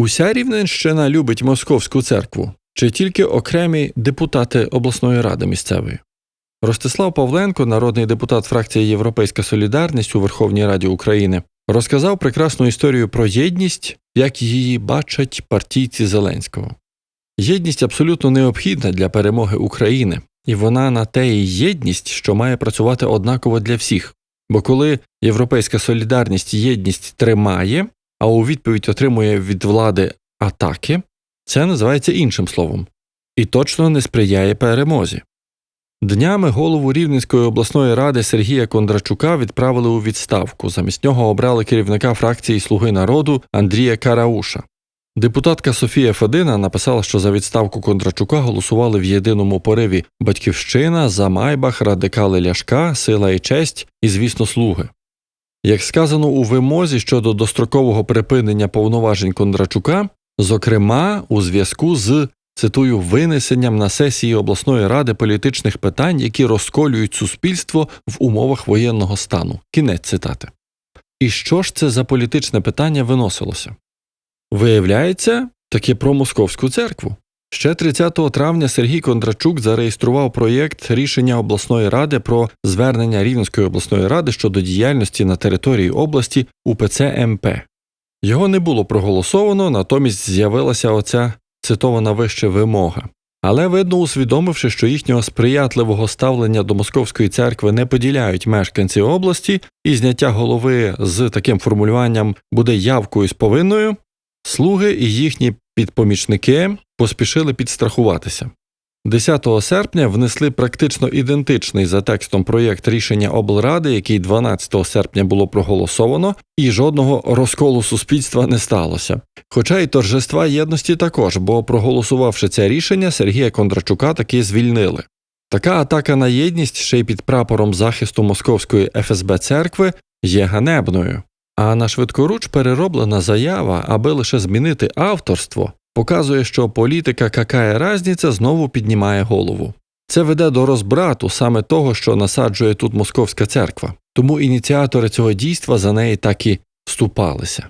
Уся Рівненщина любить московську церкву чи тільки окремі депутати обласної ради місцевої. Ростислав Павленко, народний депутат фракції Європейська Солідарність у Верховній Раді України, розказав прекрасну історію про єдність, як її бачать партійці Зеленського. Єдність абсолютно необхідна для перемоги України, і вона на те і єдність, що має працювати однаково для всіх. Бо коли Європейська солідарність єдність тримає, а у відповідь отримує від влади атаки, це називається іншим словом і точно не сприяє перемозі. Днями голову Рівненської обласної ради Сергія Кондрачука відправили у відставку. Замість нього обрали керівника фракції Слуги народу Андрія Карауша. Депутатка Софія Федина написала, що за відставку Кондрачука голосували в єдиному пориві Батьківщина, Замайбах, Радикали Ляшка, Сила і честь і, звісно, слуги. Як сказано у вимозі щодо дострокового припинення повноважень Кондрачука, зокрема у зв'язку з цитую винесенням на сесії обласної ради політичних питань, які розколюють суспільство в умовах воєнного стану. Кінець цитати. І що ж це за політичне питання виносилося? Виявляється, таки про московську церкву. Ще 30 травня Сергій Кондрачук зареєстрував проєкт рішення обласної ради про звернення Рівненської обласної ради щодо діяльності на території області УПЦ МП. Його не було проголосовано, натомість з'явилася оця цитована вище вимога. Але видно, усвідомивши, що їхнього сприятливого ставлення до московської церкви не поділяють мешканці області, і зняття голови з таким формулюванням буде явкою з повинною, слуги і їхні підпомічники поспішили підстрахуватися. 10 серпня внесли практично ідентичний за текстом проєкт рішення облради, який 12 серпня було проголосовано, і жодного розколу суспільства не сталося. Хоча й торжества єдності також, бо проголосувавши це рішення, Сергія Кондрачука таки звільнили. Така атака на єдність ще й під прапором захисту Московської ФСБ церкви є ганебною. А на швидкоруч перероблена заява, аби лише змінити авторство, показує, що політика какая разниця знову піднімає голову. Це веде до розбрату саме того, що насаджує тут московська церква, тому ініціатори цього дійства за неї так і вступалися.